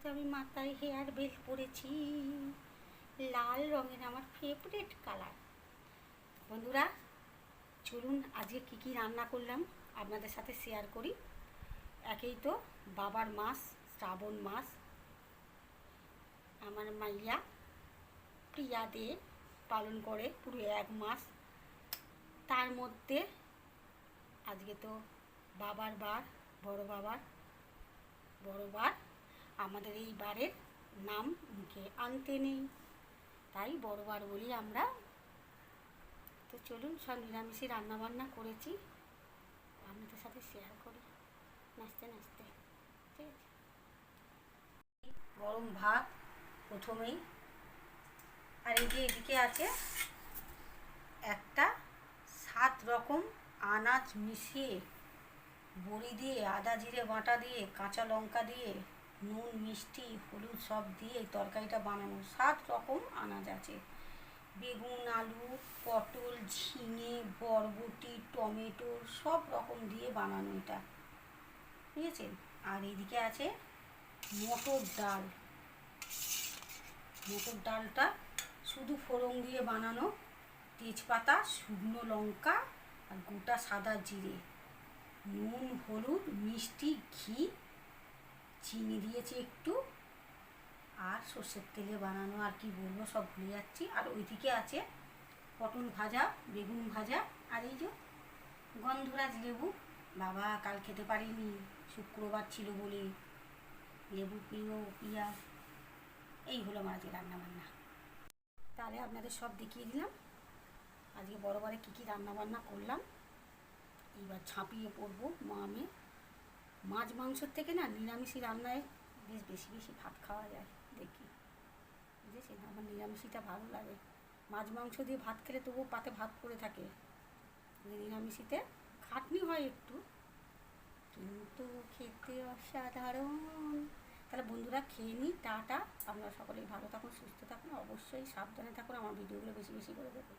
তো আমি মাথায় হেয়ার বেল্ট পরেছি লাল রঙের আমার ফেভারেট কালার বন্ধুরা, চলুন আজকে কী কী রান্না করলাম আপনাদের সাথে শেয়ার করি। একেই তো বাবার মাস, শ্রাবণ মাস। আমার মাইয়া প্রিয়া দে পালন করে পুরো এক মাস। তার মধ্যে আজকে তো বাবার বার, বড় বাবার, বড় বার। আমাদের এই বারের নাম মুখে আনতে নেই। তাই বড় বার বলি আমরা। তো চলুন, সব নিরামিষই রান্নাবান্না করেছি। আপনাদের সাথে শেয়ার করি। নাচতে নাচতে। ঠিক আছে? গরম ভাত প্রথমেই। আর এই যে এদিকে আছে একটা সাত রকম আনাজ মিশিয়ে বড়ি দিয়ে, আদা জিরে বাটা দিয়ে, কাঁচা লঙ্কা দিয়ে নুন, মিষ্টি, হলুদ সব দিয়ে তরকারিটা বানানো সাত রকম আনাজ আছে। বেগুন, আলু, পটল, ঝিঙে, বরবটি, টমেটো সব রকম দিয়ে বানানো এটা। বুঝেছেন? আর এদিকে আছে মটর ডাল। মটর ডালটা শুধু ফোড়ন দিয়ে বানানো, তেজপাতা, শুকনো লঙ্কা আর গোটা সাদা জিরে। নুন, হলুদ, মিষ্টি, ঘি চিনি দিয়েছি একটু। আর সর্ষের তেলে বানানো আর কি বলব, সব ভুলে যাচ্ছি। আর ওইদিকে আছে পটল ভাজা, বেগুন ভাজা আর এই যে গন্ধরাজ লেবু। বাবা, কাল খেতে পারিনি, শুক্রবার ছিল বলে। লেবু প্রিয় পিঁয়াজ এই হলো আমার আজকে রান্নাবান্না। তাহলে আপনাদের সব দেখিয়ে দিলাম। আজকে বড়বারে কী কী রান্নাবান্না করলাম। এইবার ঝাঁপিয়ে পড়ব মা মামে মাছ মাংসর থেকে না নিরামিষই রান্নায় বেশ বেশি বেশি ভাত খাওয়া যায় দেখি। বুঝেছেন? আমার নিরামিষিটা ভালো লাগে। মাছ মাংস দিয়ে ভাত খেলে তবুও পাতে ভাত পড়ে থাকে। নিরামিষিতে খাটনি হয় একটু। কিন্তু খেতে অসাধারণ। তাহলে বন্ধুরা খেয়ে নিই, টাটা। আপনারা সকলেই ভালো থাকুন, সুস্থ থাকুন। অবশ্যই সাবধানে থাকুন। আমার ভিডিওগুলো বেশি বেশি করে দেখুন।